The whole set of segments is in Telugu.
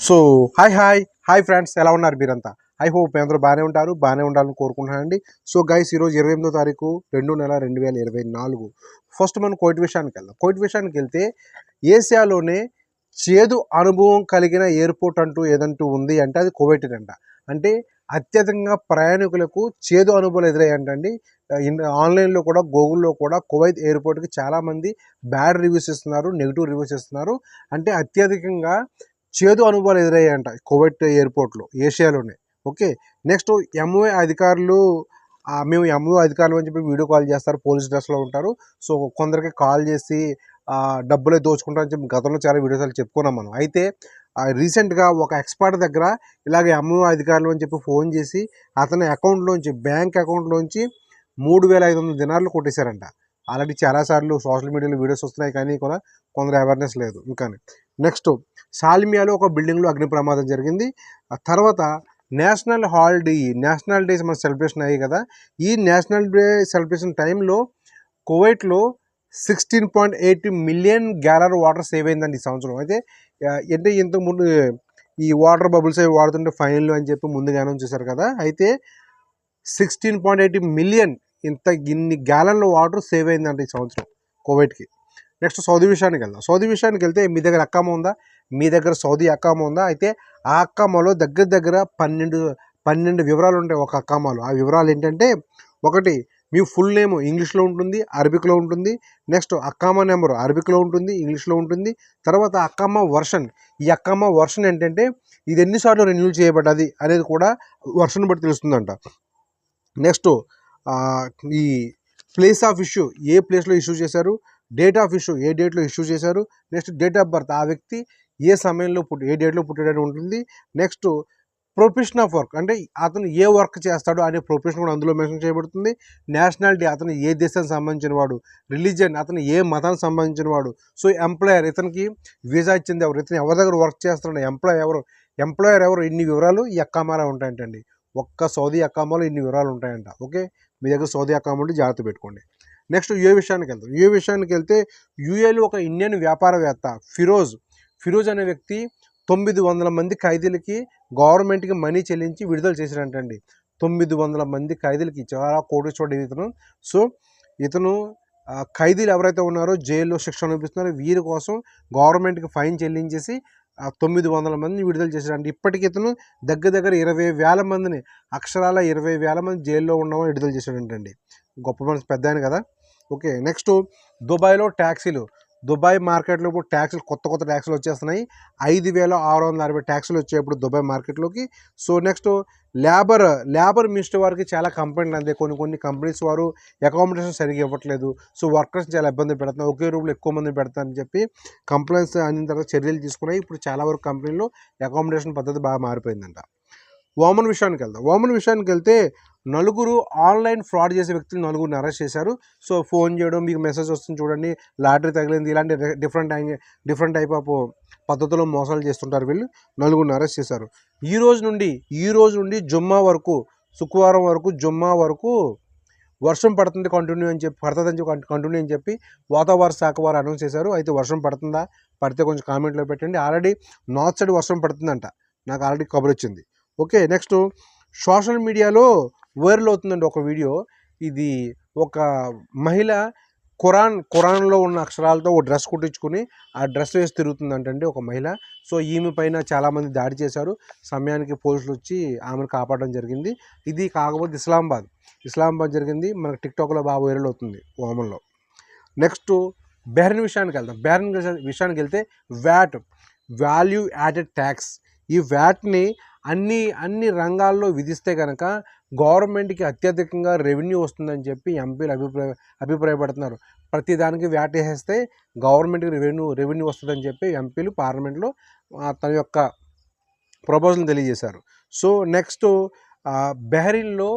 So hi hi hi friends ఎలా ఉన్నారు మీరంతా? ఐ హోప్ అందరూ బాగానే ఉంటారు బాగానే ఉండాలని కోరుకుంటున్నానండి. సో గైస్ ఈరోజు ఇరవై ఎనిమిదో తారీఖు రెండు నెల రెండు వేల ఇరవై నాలుగు. ఫస్ట్ మనం కోయిట్ విషయానికి వెళ్దాం. కోయిట్ విషయానికి వెళ్తే ఏసియాలోనే చేదు అనుభవం కలిగిన ఎయిర్పోర్ట్ అంటూ ఏదంటూ ఉంది అంటే అది కోవెటిన్ అంట అంటే అత్యధికంగా ప్రయాణికులకు చేదు అనుభవాలు ఎదురయ్యంటండి ఇన్- ఆన్లైన్లో కూడా గూగుల్లో కూడా కువైత్ ఎయిర్పోర్ట్కి చాలామంది బ్యాడ్ రివ్యూస్ ఇస్తున్నారు నెగిటివ్ రివ్యూస్ ఇస్తున్నారు. అంటే అత్యధికంగా చేదు అనుభవాలు ఎదురయ్యాయంట కోవిడ్ ఎయిర్పోర్ట్లో ఏషియాలోనే. ఓకే నెక్స్ట్ ఎంఓఏ అధికారులు మేము ఎంఓ అధికారులు అని చెప్పి వీడియో కాల్ చేస్తారు పోలీస్ డ్రెస్లో ఉంటారు. సో కొందరికి కాల్ చేసి డబ్బులే దోచుకుంటారని చెప్పి గతంలో చాలా వీడియోసార్లు చెప్పుకున్నాం మనం. అయితే రీసెంట్గా ఒక ఎక్స్పర్ట్ దగ్గర ఇలాగ ఎంఓ అధికారులు అని చెప్పి ఫోన్ చేసి అతని అకౌంట్లోంచి బ్యాంక్ అకౌంట్లోంచి మూడు వేల ఐదు వందల దినార్లు కొట్టేశారంట. ఆల్రెడీ చాలాసార్లు సోషల్ మీడియాలో వీడియోస్ వస్తున్నాయి కానీ కూడా కొందరు అవేర్నెస్ లేదు ఇంకా నెక్స్ట్ సాల్మియాలో ఒక బిల్డింగ్లో అగ్ని ప్రమాదం జరిగింది. ఆ తర్వాత నేషనల్ హాలిడే నేషనల్ డేస్ మన సెలబ్రేషన్ అయ్యాయి కదా. ఈ నేషనల్ డే సెలబ్రేషన్ టైంలో కువైట్లో sixteen point eight million gallon water save అయిందండి ఈ సంవత్సరం. అయితే అంటే ఇంతకు ముందు ఈ వాటర్ బబుల్స్ అవి వాడుతుంటే ఫైనల్ అని చెప్పి ముందుగా అనౌన్స్ చేశారు కదా. అయితే సిక్స్టీన్ పాయింట్ ఎయిట్ మిలియన్ ఇంత ఇన్ని గ్యాలన్ల వాటర్ సేవ్ అయిందంట ఈ సంవత్సరం కోవిడ్కి. నెక్స్ట్ సౌదీ విషయానికి వెళ్దాం. సౌదీ విషయానికి వెళ్తే మీ దగ్గర అక్కామ ఉందా? మీ దగ్గర సౌదీ అక్కామ ఉందా? అయితే ఆ అక్కామలో దగ్గర దగ్గర పన్నెండు పన్నెండు వివరాలు ఉంటాయి ఒక అక్కమ్మలో ఆ వివరాలు ఏంటంటే ఒకటి మీ ఫుల్ నేమ్ ఇంగ్లీష్లో ఉంటుంది అరబిక్లో ఉంటుంది. నెక్స్ట్ అక్కామ నెంబరు అరబిక్లో ఉంటుంది ఇంగ్లీష్లో ఉంటుంది. తర్వాత అక్కమ్మ వర్షన్. ఈ అక్కమ్మ వర్షన్ ఏంటంటే ఇది ఎన్నిసార్లు రెన్యూల్ చేయబడ్డది అనేది కూడా వర్షన్ బట్టి తెలుస్తుందంట. నెక్స్ట్ ఈ ప్లేస్ ఆఫ్ ఇష్యూ ఏ ప్లేస్లో ఇష్యూ చేశారు? డేట్ ఆఫ్ ఇష్యూ ఏ డేట్లో ఇష్యూ చేశారు? నెక్స్ట్ డేట్ ఆఫ్ బర్త్ ఆ వ్యక్తి ఏ సమయంలో పుట్టి ఏ డేట్లో పుట్టేటట్టు ఉంటుంది. నెక్స్ట్ ప్రొఫెషన్ ఆఫ్ వర్క్ అంటే అతను ఏ వర్క్ చేస్తాడో అనే ప్రొఫెషన్ కూడా అందులో మెన్షన్ చేయబడుతుంది. నేషనాలిటీ అతను ఏ దేశానికి సంబంధించిన వాడు? రిలీజియన్ అతను ఏ మతానికి సంబంధించిన వాడు? సో ఎంప్లాయర్ ఇతనికి వీసా ఇచ్చింది ఎవరు? ఇతను ఎవరి దగ్గర వర్క్ చేస్తున్నాడు? ఎంప్లాయ్ ఎవరు? ఎంప్లాయర్ ఎవరు? ఇన్ని వివరాలు ఈ అక్కామాలో ఉంటాయంటండి. ఒక్క సౌదీ అక్కామాలో ఇన్ని వివరాలు ఉంటాయంట. ఓకే మీ దగ్గర సౌదీ అకౌంట్ ఉంటే జాగ్రత్త పెట్టుకోండి. నెక్స్ట్ యుఏ విషయానికి వెళ్తాం యుఏ విషయానికి వెళ్తే యుఏలో ఒక ఇండియన్ వ్యాపారవేత్త ఫిరోజ్ ఫిరోజ్ అనే వ్యక్తి తొమ్మిది వందల మంది ఖైదీలకి గవర్నమెంట్కి మనీ చెల్లించి విడుదల చేసినట్టండి తొమ్మిది వందల మంది ఖైదీలకి చాలా కోటీశ్వరుడు ఇతను. సో ఇతను ఖైదీలు ఎవరైతే ఉన్నారో జైల్లో శిక్ష అనిపిస్తున్నారో వీరి కోసం గవర్నమెంట్కి ఫైన్ చెల్లించేసి తొమ్మిది వందల మందిని విడుదల చేశాడంటే ఇప్పటికి ఇతను దగ్గర దగ్గర ఇరవై వేల మందిని అక్షరాల ఇరవై వేల మంది జైల్లో ఉండమని విడుదల చేశాడంటండి. గొప్ప మనసు పెద్ద ఆయన కదా. ఓకే నెక్స్ట్ దుబాయ్లో ట్యాక్సీలు. దుబాయ్ మార్కెట్లో ఇప్పుడు ట్యాక్సులు కొత్త కొత్త ట్యాక్సులు వచ్చేస్తున్నాయి. ఐదు వేల ఆరు వందల అరవై ట్యాక్సులు వచ్చాయి ఇప్పుడు దుబాయ్ మార్కెట్లోకి. So next labour labour minister వారికి చాలా కంప్లైంట్లు అంతే కొన్ని కొన్ని కంపెనీస్ వారు అకామిడేషన్ సరిగ్గా ఇవ్వట్లేదు. సో వర్కర్స్ చాలా ఇబ్బంది పెడుతున్నారు. ఒకే రూమ్లో ఎక్కువ మంది పెడతారని చెప్పి కంప్లైంట్స్ అయిన తర్వాత చర్యలు తీసుకున్నాయి. ఇప్పుడు చాలా వరకు కంపెనీలో అకామిడేషన్ పద్ధతి బాగా మారిపోయిందంట. ఓమన్ విషయానికి వెళ్దాం. ఓమన్ విషయానికి వెళ్తే నలుగురు ఆన్లైన్ ఫ్రాడ్ చేసే వ్యక్తులు నలుగురిని అరెస్ట్ చేశారు. సో ఫోన్ చేయడం మీకు మెసేజ్ వస్తుంది చూడండి లాటరీ తగిలింది ఇలాంటి డిఫరెంట్ డిఫరెంట్ టైప్ ఆఫ్ పద్ధతిలో మోసాలు చేస్తుంటారు వీళ్ళు నలుగురిని అరెస్ట్ చేశారు. ఈ రోజు నుండి ఈ రోజు నుండి జుమ్మా వరకు శుక్రవారం వరకు జుమ్మా వరకు వర్షం పడుతుంది కంటిన్యూ అని చెప్పి పడుతుందని చెప్పి కంటిన్యూ అని చెప్పి వాతావరణ శాఖ వారు అనౌన్స్ చేశారు. అయితే వర్షం పడుతుందా? పడితే కొంచెం కామెంట్లో పెట్టండి. ఆల్రెడీ నార్త్ సైడ్ వర్షం పడుతుందంట. నాకు ఆల్రెడీ కబుర్ వచ్చింది. ఓకే నెక్స్ట్ సోషల్ మీడియాలో వైరల్ అవుతుందండి ఒక వీడియో. ఇది ఒక మహిళ ఖురాన్ ఖురాన్లో ఉన్న అక్షరాలతో ఒక డ్రెస్ కుట్టించుకుని ఆ డ్రెస్ వేసి తిరుగుతుందంటండి ఒక మహిళ. సో ఈమె పైన చాలామంది దాడి చేశారు. సమయానికి పోలీసులు వచ్చి ఆమెను కాపాడడం జరిగింది. ఇది కాకపోతే ఇస్లామాబాద్. ఇస్లామాబాద్ జరిగింది. మనకు టిక్టాక్లో బాగా వైరల్ అవుతుంది ఓమన్లో నెక్స్ట్ బెహ్రెన్ విషయానికి వెళ్దాం. బెహ్రెన్ విషయానికి వెళ్తే వ్యాట్ వాల్యూ యాడెడ్ ట్యాక్స్. ఈ వ్యాట్ని అన్ని అన్ని రంగాల్లో విధిస్తే కనుక గవర్నమెంట్కి అత్యధికంగా రెవెన్యూ వస్తుందని చెప్పి ఎంపీలు అభిప్రాయ అభిప్రాయపడుతున్నారు. ప్రతి దానికి వ్యాట్ వేసేస్తే గవర్నమెంట్కి రెవెన్యూ రెవెన్యూ వస్తుందని చెప్పి ఎంపీలు పార్లమెంట్లో తన యొక్క ప్రపోజల్ తెలియజేశారు. సో నెక్స్ట్ బెహరీన్లో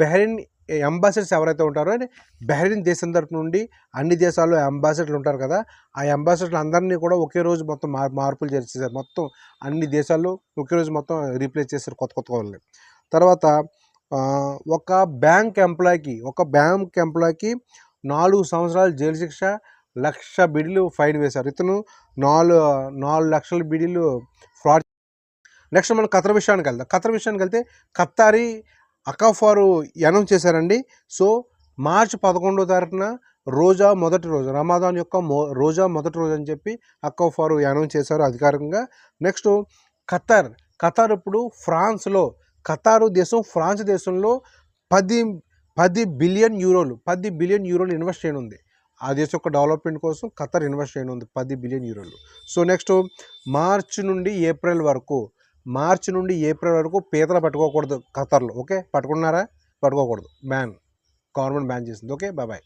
బెహరీన్ అంబాసిడర్స్ ఎవరైతే ఉంటారో అంటే బెహరీన్ దేశం తరపు నుండి అన్ని దేశాల్లో అంబాసిడర్లు ఉంటారు కదా ఆ అంబాసిడర్లు అందరినీ కూడా ఒకే రోజు మొత్తం మార్ మార్పులు చేసేసారు మొత్తం అన్ని దేశాల్లో ఒకే రోజు మొత్తం రీప్లేస్ చేశారు కొత్త కొత్త వాళ్ళని. తర్వాత ఒక బ్యాంక్ ఎంప్లాయీకి ఒక బ్యాంక్ ఎంప్లాయీకి నాలుగు సంవత్సరాలు జైలు శిక్ష లక్ష బిడిలు ఫైన్ వేశారు. ఇతను నాలుగు నాలుగు లక్షల బిడిలు ఫ్రాడ్ నెక్స్ట్ మనం ఖతర్ విషయానికి వెళ్దాం. ఖతర్ విషయానికి వెళ్తే ఖత్తారి అకాఫారు అనౌన్స్ చేశారండి. సో మార్చ్ పదకొండో తారీఖున రోజా మొదటి రోజు రమాదాన్ యొక్క మో రోజా మొదటి రోజు అని చెప్పి అకాఫారు అనౌన్స్ చేశారు అధికారికంగా. నెక్స్ట్ ఖతర్ ఖతార్ ఇప్పుడు ఫ్రాన్స్లో ఖతారు దేశం ఫ్రాన్స్ దేశంలో పది పది బిలియన్ యూరోలు పది బిలియన్ యూరోలు ఇన్వెస్ట్ చేయనుంది. ఆ దేశం యొక్క డెవలప్మెంట్ కోసం ఖతర్ ఇన్వెస్ట్ చేయనుంది పది బిలియన్ యూరోలు. సో నెక్స్ట్ మార్చ్ నుండి ఏప్రిల్ వరకు మార్చి నుండి ఏప్రిల్ వరకు పీతలు పట్టుకోకూడదు ఖతర్లు ఓకే? పట్టుకున్నారా? పట్టుకోకూడదు. బ్యాన్ గవర్నమెంట్ బ్యాన్ చేసింది. ఓకే? బాబాయ్